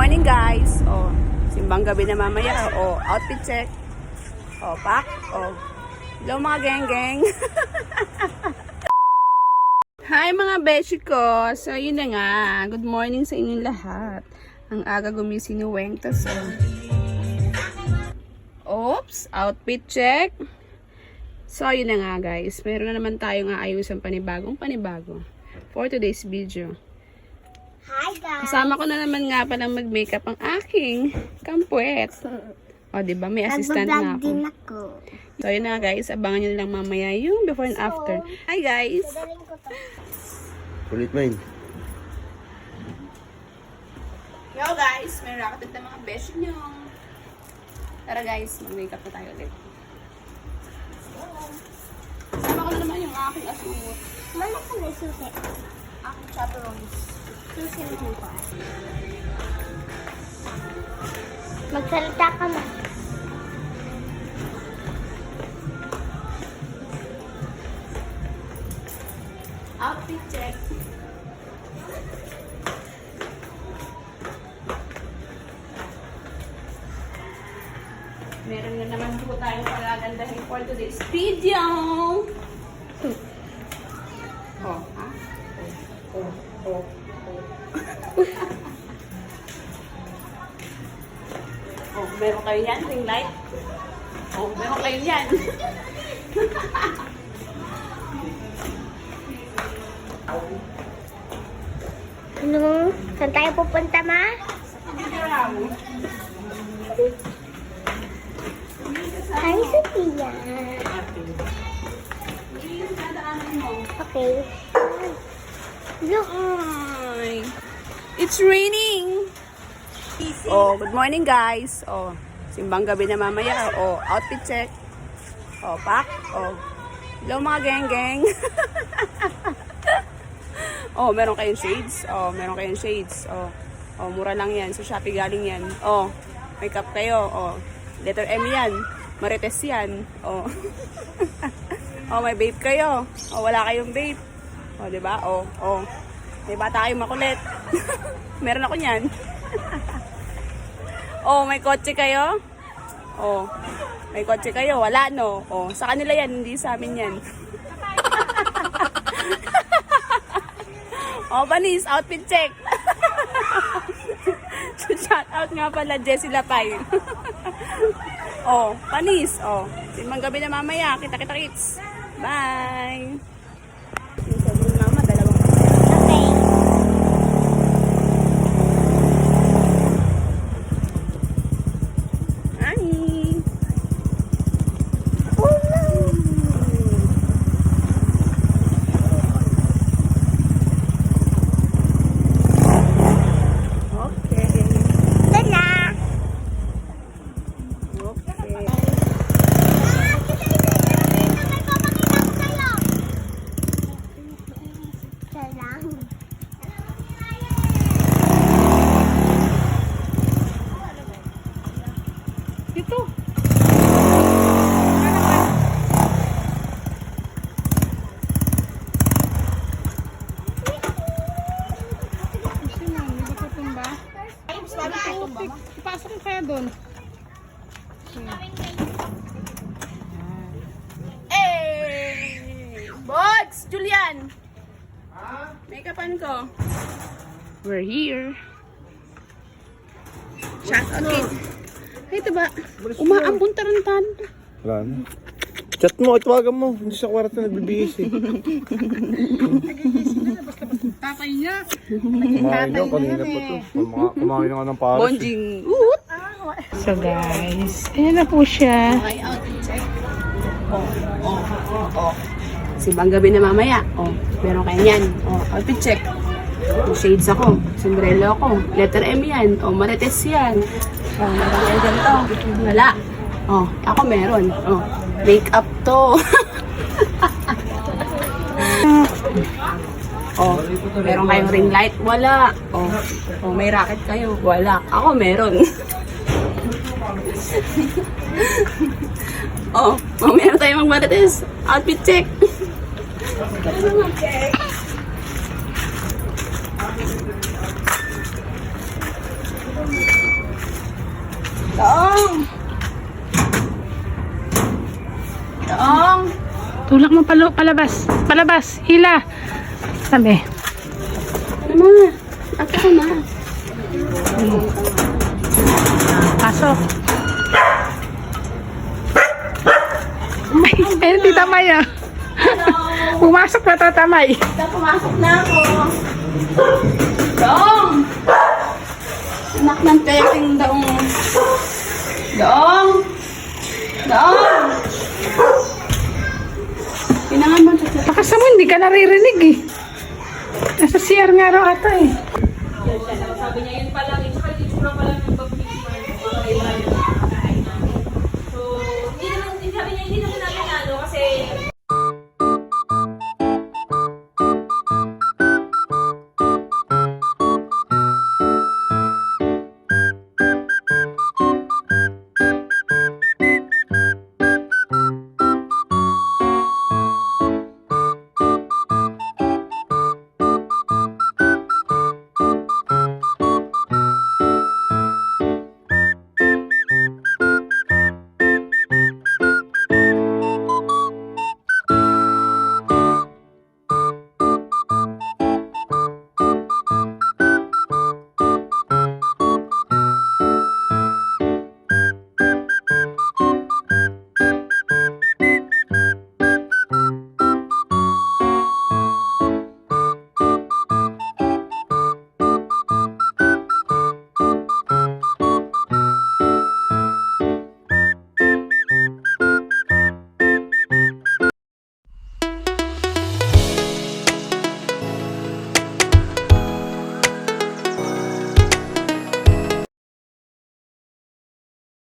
morning guys. Oh, simbang gabi na mamaya. Oh, outfit check. Oh, pack. Oh. Hello mga geng-geng. Hi mga beshi ko. So yun na nga. Good morning sa inyong lahat. Ang aga gumising ni Weng. Tas, oh. Oops, outfit check. So, yun na nga guys. Meron na naman tayong aayusan panibagong panibago for today's video. Hi guys! Kasama ko na naman nga pala mag-makeup ang aking kampuet. O, di ba? May assistant na din ako. ako. So, yun na nga guys. Abangan nyo na lang mamaya yung before and after. Hi guys! Galing ko to. Kulit mo yun. Yo guys! May rocket na mga besh nyo. Tara guys, mag-makeup na tayo ulit. Kasama ko na naman yung aking asungot. Mano ka may susi? Aking mo ko. Magsalita ka na. Outfit check. Meron na naman po tayong pagagandahin for today's video. Oh? Oh, oh, oh, meron kayo yan, ring light? Oh, meron kayo yan. Ano? Saan tayo pupunta ma? Hi Sophia. Okay. Look. Hi. It's raining. Oh, good morning guys. Oh, simbang gabi na mamaya. Oh, outfit check. Oh, pack. Oh. Hello mga geng-geng. oh, meron kayong shades. Oh, meron kayong shades. Oh. Oh, mura lang 'yan. Sa Shopee galing 'yan. Oh, makeup kayo. Oh, letter M 'yan. Marites 'yan. Oh. oh, may vape kayo. Oh, wala kayong vape. Oh, 'di ba? Oh, oh. May bata kayong makulit. Meron ako niyan. oh, may kotse kayo? Oh. May kotse kayo? Wala, no? Oh, sa kanila yan, hindi sa amin yan. oh, Banis, outfit check. Shout out nga pala, Jessie Lapay. oh, Panis. Oh, simang gabi na mamaya. Kita-kita kits. Bye. Yung sabi ni mama, dalawang Okay. Hi! Oh no. Okay. Tala. Okay. Salang. Dito. Ipasok mo kaya doon. Hey! Bods! Julian! Make-upan ko. We're here. Shout out. Ay, ito ba? Umaambon tarantan. Wala na. Chat mo, itawagan mo. Hindi sa kwarto nagbibihis eh. Tatay niya. Kumain na, kanina pa to. Kuma- Kumain na nga ng pares. eh. Bonjing. Uut! So guys, ayan na po siya. Okay, outfit check. Oh, oh, oh, oh. Simbang gabi na mamaya. Oh, meron kayo yan. Oh, outfit check. May shades ako. Sombrero ako. Letter M yan. Oh, marites yan. Oh, meron kayo ganito. Wala. Oh, ako meron. Oh, makeup to. oh, meron kayong ring light? Wala. Oh, oh may racket kayo? Wala. Ako meron. Oh, mamaya na tayo magmarites. Outfit check. Daong! Daong! Tulak mo palo, palabas. Palabas. Hila. Sabi. Ano ma? Ako ka na. Pasok. May, ayun, tita May ah. Pumasok na tata May. Basta pumasok na ako. Daong! Anak ng peking daong. Daong! Daong! Pinangan mo sa Lakas mo, hindi ka naririnig eh. Nasa CR nga raw ata eh. Sabi niya yun